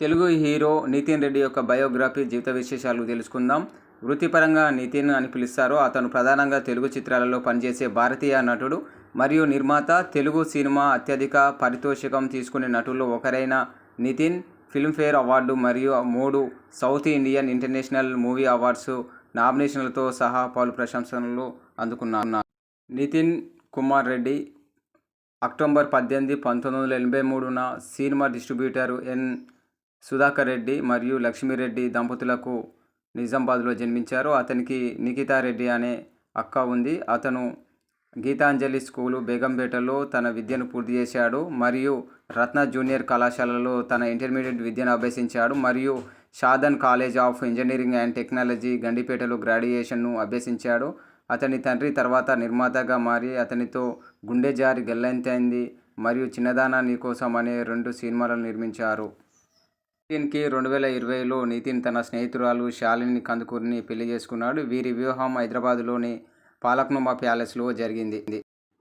Telugu hero Nitin Reddy యొక్క biography జీవిత విశేషాలు తెలుసుకుందాం. వృత్తిపరంగా నితిన్ అని పిలుస్తారు అతను ప్రధానంగా తెలుగు చిత్రాలలో పనిచేసే భారతీయ నటుడు మరియు నిర్మాత. తెలుగు సినిమా అత్యధిక పారితోషికం తీసుకునే నటుల్లో ఒకరైన నితిన్. ఫిల్మ్ఫేర్ అవార్డు మరియు మూడు South Indian International Movie Awards నామినేషన్లతో సహా పలు ప్రశంసలు అందుకున్నారు. నితిన్ కుమార్ రెడ్డి అక్టోబర్ పద్దెనిమిది పంతొమ్మిది వందల ఎనభై మూడున cinema distributor N. Sudhakar Reddy మరియు లక్ష్మీరెడ్డి దంపతులకు నిజామాబాద్లో జన్మించారు. అతనికి నిఖితా రెడ్డి అనే అక్క ఉంది. అతను గీతాంజలి స్కూలు బేగంపేటలో తన విద్యను పూర్తి చేశాడు మరియు రత్న జూనియర్ కళాశాలలో తన ఇంటర్మీడియట్ విద్యను అభ్యసించాడు మరియు Shadan college of engineering and technology గండిపేటలో గ్రాడ్యుయేషన్ను అభ్యసించాడు. అతని తండ్రి తర్వాత నిర్మాతగా మారి అతనితో గుండె జారి గల్లంతైంది మరియు చిన్నదానా నీకోసం అనే రెండు సినిమాలను నిర్మించారు. నితిన్కి రెండు వేల ఇరవైలో నితిన్ తన స్నేహితురాలు శాలిని కందుకూరిని పెళ్ళి చేసుకున్నాడు. వీరి వివాహం హైదరాబాద్లోని పాలక్నుమా ప్యాలెస్లో జరిగింది.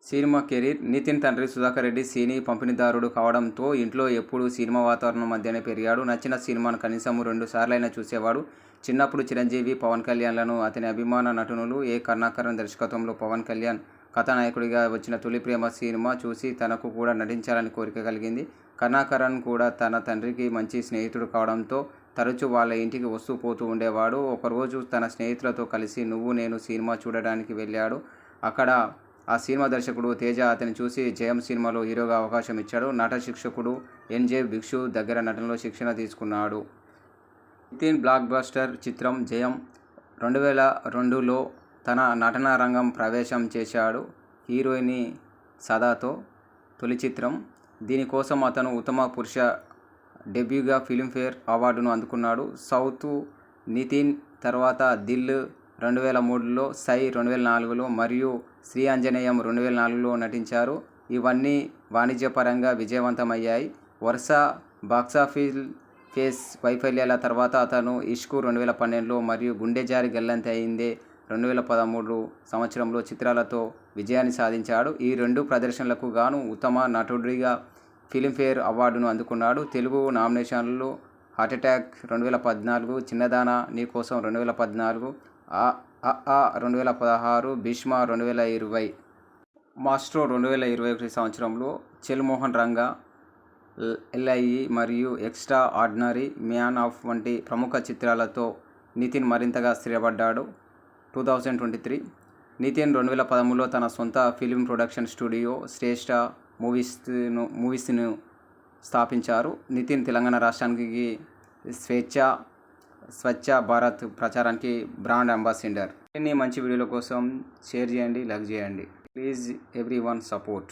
సినిమా కెరీర్ నితిన్ తండ్రి సుధాకర్ రెడ్డి సినీ పంపిణీదారుడు కావడంతో ఇంట్లో ఎప్పుడూ సినిమా వాతావరణం మధ్యనే పెరిగాడు. నచ్చిన సినిమాను కనీసం రెండు సార్లైనా చూసేవాడు. చిన్నప్పుడు చిరంజీవి పవన్ కళ్యాణ్లను అతని అభిమాన నటునులు ఏ కరుణాకరన్ దర్శకత్వంలో పవన్ కళ్యాణ్ కథానాయకుడిగా వచ్చిన తొలి ప్రేమ సినిమా చూసి తనకు కూడా నటించాలని కోరిక కలిగింది. కరుణాకరన్ కూడా తన తండ్రికి మంచి స్నేహితుడు కావడంతో తరచూ వాళ్ళ ఇంటికి వస్తూ పోతూ ఉండేవాడు. ఒకరోజు తన స్నేహితులతో కలిసి నువ్వు నేను సినిమా చూడడానికి వెళ్ళాడు. అక్కడ ఆ సినిమా దర్శకుడు తేజ అతని చూసి జయం సినిమాలో హీరోగా అవకాశం ఇచ్చాడు. నట శిక్షకుడు ఎన్జే భిక్షు దగ్గర నటనలో శిక్షణ తీసుకున్నాడు. నితిన్ బ్లాక్ బస్టర్ చిత్రం జయం. రెండు వేల రెండులో తన నటన రంగం ప్రవేశం చేశాడు. హీరోయిని సదాతో తొలి చిత్రం. దీనికోసం అతను ఉత్తమ పురుష డెబ్యూగా ఫిల్మ్ఫేర్ అవార్డును అందుకున్నాడు. సౌత్ నితిన్ తర్వాత దిల్ రెండు వేల మూడులో సై రెండు వేల నాలుగులో మరియు శ్రీ ఆంజనేయం రెండు వేల నాలుగులో నటించారు. ఇవన్నీ వాణిజ్యపరంగా విజయవంతమయ్యాయి. వరుస బాక్సాఫీస్ ఫేస్ వైఫల్యాల తర్వాత అతను ఇష్కు రెండు వేల పన్నెండులో మరియు గుండె జారి గల్లంతి అయిందే రెండు వేల పదమూడు సంవత్సరంలో చిత్రాలతో విజయాన్ని సాధించాడు. ఈ రెండు ప్రదర్శనలకు గాను ఉత్తమ నటుడిగా ఫిలింఫేర్ అవార్డును అందుకున్నాడు. తెలుగు నామినేషన్లు హార్ట్ అటాక్ రెండు వేల పద్నాలుగు చిన్నదాన నీకోసం రెండు వేల పద్నాలుగు ఆ ఆ రెండు వేల పదహారు భీష్మ రెండు వేల ఇరవై. మాస్ట్రో రెండు వేల ఇరవై ఒకటి సంవత్సరంలో చెల్మోహన్ రంగా ఎల్ఐఈ e మరియు ఎక్స్ట్రా ఆర్డినరీ మ్యాన్ ఆఫ్ వంటి ప్రముఖ చిత్రాలతో నితిన్ మరింతగా స్థిరపడ్డాడు. Two thousand twenty three Nithin రెండు వేల పదమూడులో తన సొంత ఫిలిం ప్రొడక్షన్ స్టూడియో శ్రేష్ఠ మూవీస్ను మూవీస్ను స్థాపించారు. నితిన్ తెలంగాణ రాష్ట్రానికి స్వేచ్ఛ స్వచ్ఛ భారత్ ప్రచారానికి బ్రాండ్ అంబాసిడర్. ఇన్ని మంచి వీడియోల కోసం షేర్ చేయండి లైక్ చేయండి. Please everyone support.